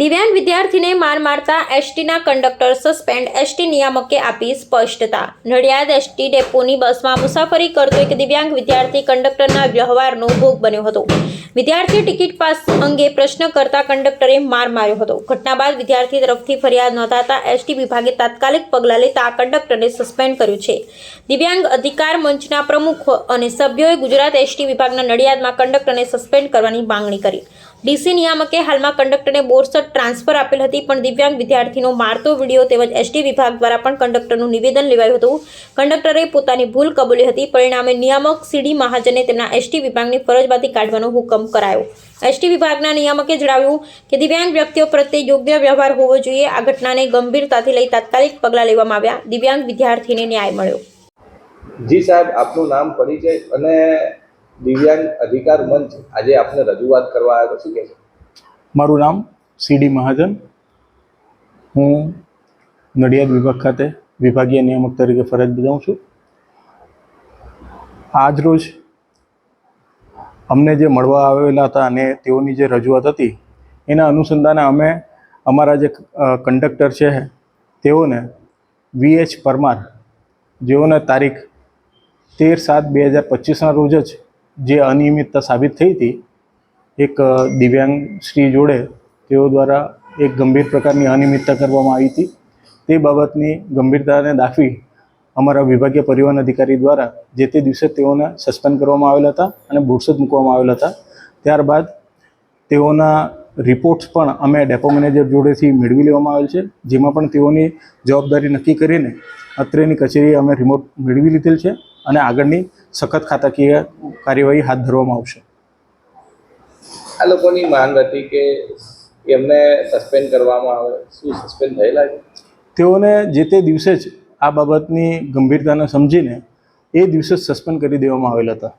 દિવ્યાંગ વિદ્યાર્થીને માર મારતા એસટીના કંડક્ટર સસ્પેન્ડ. એસટી નિયામકે આપી સ્પષ્ટતા. નડિયાદ એસટી ડેપોની બસમાં મુસાફરી કરતો એક દિવ્યાંગ વિદ્યાર્થી કંડક્ટરના વ્યવહારનો ભોગ બન્યો હતો. વિદ્યાર્થી ટિકિટ પાસ અંગે પ્રશ્ન કરતા કંડક્ટરે માર માર્યો હતો. ઘટના બાદ વિદ્યાર્થી તરફથી ફરિયાદ નોંધાતા એસટી વિભાગે તાત્કાલિક પગલાં લેતા આ કંડક્ટરને સસ્પેન્ડ કર્યું છે. દિવ્યાંગ અધિકાર મંચના પ્રમુખ અને સભ્યોએ ગુજરાત એસટી વિભાગના નડિયાદમાં કંડક્ટરને સસ્પેન્ડ કરવાની માંગણી કરી. ડીસી નિયામકે હાલમાં કંડક્ટરને બોરસદ ટ્રાન્સફર આપેલ હતી, પણ દિવ્યાંગ વિદ્યાર્થીનો મારતો વીડિયો તેમજ એસટી વિભાગ દ્વારા પણ કંડક્ટરનું નિવેદન લેવાયું હતું. કંડક્ટરે પોતાની ભૂલ કબૂલી હતી. પરિણામે નિયામક સીડી મહાજને તેમના એસટી વિભાગની ફરજમાંથી કાઢવાનો હુકમ કરાયો. એસટી વિભાગના નિયામકે જણાવ્યું કે દિવ્યાંગ વ્યક્તિઓ પ્રત્યે યોગ્ય વ્યવહાર હોવો જોઈએ. આ ઘટનાને ગંભીરતાથી લઈ તાત્કાલિક પગલાં લેવામાં આવ્યા. દિવ્યાંગ વિદ્યાર્થીને ન્યાય મળ્યો. જી સાહેબ આપનું નામ પરિચય અને દિવ્યાંગ અધિકાર મંચ આજે આપને રજૂઆત કરવા આવ્યો શું કહેશો મારું નામ સીડી મહાજન. હું નડિયાદ વિભાગ ખાતે વિભાગીય નિયામક તરીકે ફરજ બજાવું છું. આજ રોજ અમને જે મળવા આવેલા હતા અને તેઓની જે રજૂઆત હતી, એના અનુસંધાને અમે અમારા જે કંડક્ટર છે, તેઓને વી એચ પરમાર, જેઓને તારીખ તેર સાત બે હજાર પચીસના રોજ જ જે અનિયમિતતા સાબિત થઈ હતી, એક દિવ્યાંગ શ્રી જોડે તેઓ દ્વારા એક ગંભીર પ્રકારની અનિયમિતતા કરવામાં આવી હતી. તે બાબતની ગંભીરતાને દાખવી અમારા વિભાગીય પરિવહન અધિકારી દ્વારા જે તે દિવસે તેઓને સસ્પેન્ડ કરવામાં આવેલા હતા અને બુરસદ મૂકવામાં આવેલા હતા. ત્યારબાદ તેઓના રિપોર્ટ્સ પણ અમે ડેપો મેનેજર જોડેથી મેળવી લેવામાં આવેલ છે જેમાં પણ તેઓની જવાબદારી નક્કી કરીને અત્રેની કચેરીએ અમે રિમોટ મેળવી લીધેલ છે અને આગળની સખત ખાતાકીય કાર્યવાહી હાથ ધરવામાં આવશે. આ લોકોની માંગ હતી કે એમને સસ્પેન્ડ કરવામાં આવે. શું સસ્પેન્ડ થયેલા છે? તેઓને જે તે દિવસે જ આ બાબતની ગંભીરતાને સમજીને એ દિવસે સસ્પેન્ડ કરી દેવામાં આવેલા હતા.